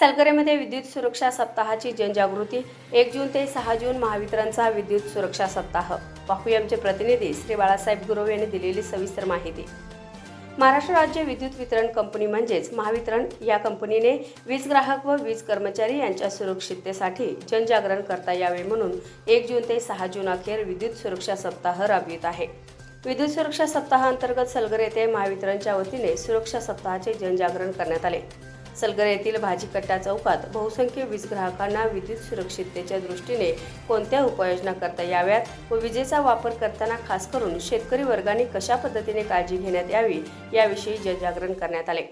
सलगरेमध्ये विद्युत सुरक्षा सप्ताहाची जनजागृती. एक जून ते सहा जून महावितरणचा विद्युत सुरक्षा सप्ताह. पाहूया आमचे प्रतिनिधी श्री बाळासाहेब गुरव यांनी दिलेली सविस्तर माहिती. महाराष्ट्र राज्य विद्युत वितरण कंपनी म्हणजेच महावितरण या कंपनीने वीज ग्राहक व वीज कर्मचारी यांच्या सुरक्षिततेसाठी जनजागरण करता यावे म्हणून एक जून ते सहा जून अखेर विद्युत सुरक्षा सप्ताह राबवित आहे. विद्युत सुरक्षा सप्ताहाअंतर्गत सलगर येथे महावितरणच्या वतीने सुरक्षा सप्ताहाचे जनजागरण करण्यात आले. सलगर येथील भाजीकट्टा चौकात बहुसंख्य वीज ग्राहकांना विद्युत सुरक्षिततेच्या दृष्टीने कोणत्या उपाययोजना करता याव्यात व विजेचा वापर करताना खास करून शेतकरी वर्गाने कशा पद्धतीने काळजी घेण्यात यावी याविषयी जनजागरण करण्यात आले.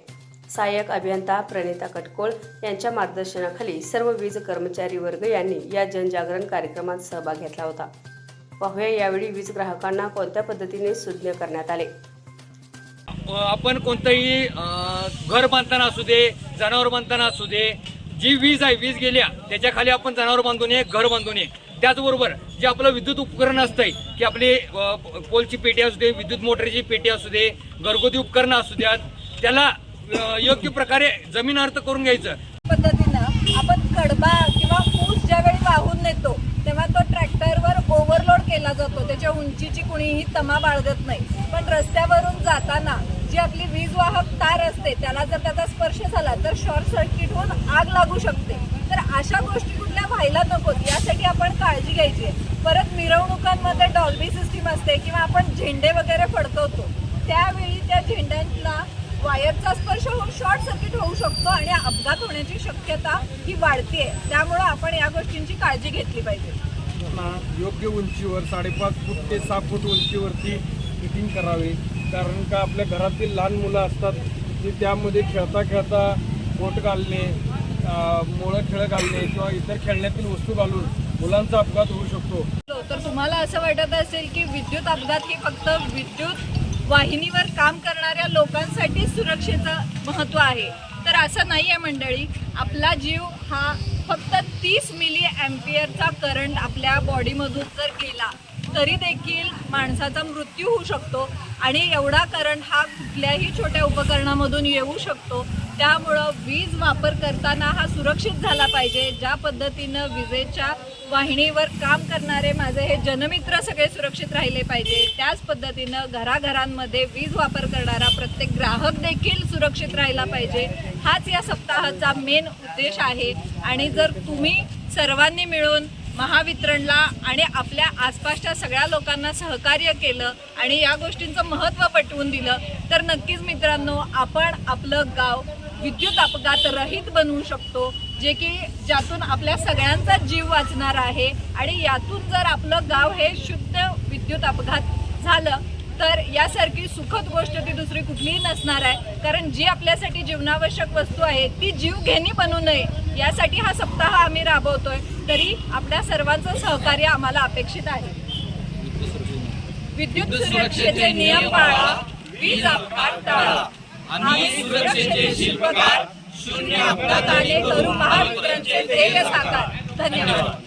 सहाय्यक अभियंता प्रणिता कटकोळ यांच्या मार्गदर्शनाखाली सर्व वीज कर्मचारी वर्ग यांनी या जनजागरण कार्यक्रमात सहभाग घेतला होता. पाहूया यावेळी वीज ग्राहकांना कोणत्या पद्धतीने सुज्ञ करण्यात आले. आपण कोणतंही घर बांधताना असू दे जनावर बांधताना असू दे जी वीज आहे वीज गेल्या त्याच्याखाली आपण जनावर बांधू नये घर बांधू नये त्याचबरोबर जे आपलं विद्युत उपकरण असतंय की आपली पोलची पेटी असू दे विद्युत मोटरची पेटी असू दे घरगुती उपकरणं असू द्यात त्याला योग्य प्रकारे जमीन अर्थ करून घ्यायचं. पद्धतीनं आपण कडबा किंवा ऊस ज्यावेळी वाहून नेतो तेव्हा तो ट्रॅक्टरवर ओव्हरलोड केला जातो. त्याच्या उंचीची कुणीही तमा बाळगत नाही. पण रस्त्यावरून जाताना जी आपली वीज वाहक तार असते त्याला जर त्याचा स्पर्श झाला तर शॉर्ट सर्किट होऊन आग लागू शकते. तर अशा गोष्टी कुठल्या व्हायला नकोत यासाठी आपण काळजी घ्यायची आहे. परत मिरवणुकांमध्ये डॉल्बी सिस्टीम असते किंवा आपण झेंडे वगैरे फडकवतो त्यावेळी त्या झेंड्यांना वायरचा स्पर्श होऊन शॉर्ट सर्किट होऊ शकतो आणि अपघात होण्याची शक्यता ही वाढते त्यामुळं आपण या गोष्टींची काळजी घेतली पाहिजे. ना योग्य उंचीवर साडेपाच फूट ते सहा फूट उंचीवरती फिटिंग करावे. कारण का आपल्या घरातील लहान मुलं असतात जी त्यामध्ये खेळता खेळता बोट घालणे मुळं खेळ घालणे किंवा इतर खेळण्यातील वस्तू घालून मुलांचा अपघात होऊ शकतो. तर तुम्हाला असं वाटत असेल की विद्युत अपघात हे फक्त विद्युत वाहिनीवर काम करणाऱ्या लोकांसाठी सुरक्षेचं महत्त्व आहे. तर असं नाही आहे मंडळी आपला जीव हा फक्त तीस मिली ॲम्पियरचा करंट आपल्या बॉडीमधून जर गेला तरी देखील माणसाचा मृत्यू होऊ शकतो आणि एवढा करंट हा कुठल्याही छोट्या उपकरणामधून येऊ शकतो. त्यामुळं वीज वापर करताना हा सुरक्षित झाला पाहिजे. ज्या पद्धतीनं विजेच्या वाहिनीवर काम करणारे माझे हे जनमित्र सगळे सुरक्षित राहिले पाहिजे. त्याच पद्धतीनं घराघरांमध्ये वीज वापर करणारा प्रत्येक ग्राहक देखील सुरक्षित राहिला पाहिजे. हाच या सप्ताहाचा मेन उद्देश आहे. आणि जर तुम्ही सर्वांनी मिळून महावितरणला आणि आपल्या आसपासच्या सगळ्या लोकांना सहकार्य केलं आणि या गोष्टींचं महत्त्व पटवून दिलं तर नक्कीच मित्रांनो आपण आपलं गाव विद्युत अपघात रहित बनवू शकतो जे की ज्यातून आपल्या सगळ्यांचा जीव वाचणार आहे. आणि यातून जर आपलं गाव हे शुद्ध विद्युत अपघात झालं तर यासारखी सुखद गोष्ट ती दुसरी कुठलीही नसणार आहे. कारण जी आपल्यासाठी जीवनावश्यक वस्तू आहे ती जीवघेणी बनू नये यासाठी हा सप्ताह आम्ही राबवतोय. तरी आपल्या सर्वांचं सहकार्य आम्हाला अपेक्षित आहे. विद्युत सुरक्षेचे नियम पाळा वीज अपघात टाळा. आम्ही सुरक्षेचे शिल्पकार शून्य अपघाताने करू महावितरणचे ध्येय साकार. धन्यवाद.